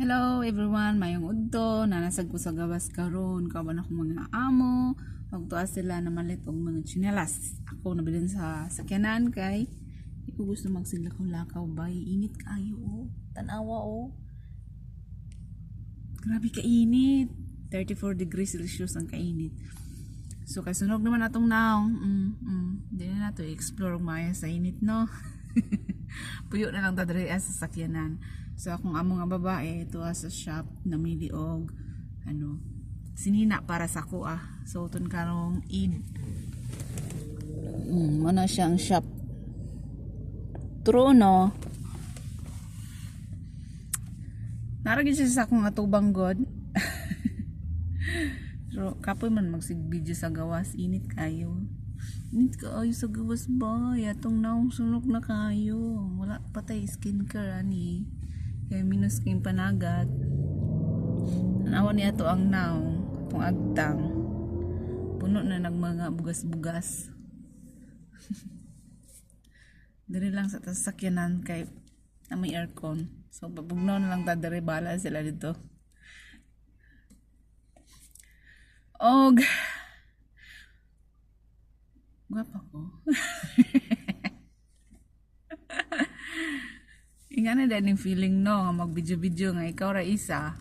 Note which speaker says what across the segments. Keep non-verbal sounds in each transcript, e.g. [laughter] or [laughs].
Speaker 1: Hello everyone, mayong udto, nanasag ko sa gawas karon, kaban ako mga amo, magtuwa sila na malit og mga chinelas. Ako nabilin sa sakyanan kay di ko gusto magsilakaw-lakaw bay, init kayo oh. Tanawa oh. Grabe kainit. 34 degrees Celsius ang kainit. So kasunog naman atong naong. Mm, mm. Na nato i-explore maya sa init no. [laughs] Puyo na lang tadre sa sakyanan. So akong amo nga babae ito sa shop na may liog ano sinina para sa ko ah. So tun karong Eid. Mm, ano siyang shop. True no. Naragin siya sa akong atubang god. [laughs] Kapoy man magsig-video sa gawas, init kayo. Init kaayo sa gawas ba? Yatong naong sunok na kayo. Wala patay skincare ani. Kaya minus kayong panagat. Anawa niya to ang naong, itong agtang. Puno na nag mga bugas-bugas. [laughs] Diri lang sa tasakyanan kay na may aircon. So, pabugnaw na lang ta diri bala sila dito. Og Gwapa ko. Inga na din feeling no nga mag-video-video nga ikaw ra isa.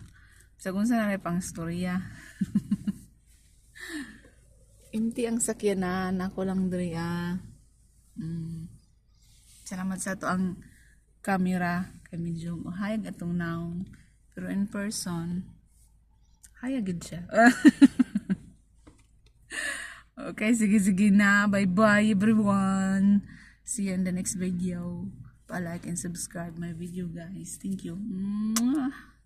Speaker 1: Sa kung saan na pang storya. [laughs] Empty ang sakyanan, ako lang diri ah. Mm. Salamat sa to ang camera kay medyo hayag atong naong pero in person hayag gid siya. [laughs] Okay, sige, sige na. Bye-bye, everyone. See you in the next video. Pa-like and subscribe my video, guys. Thank you. Mwah.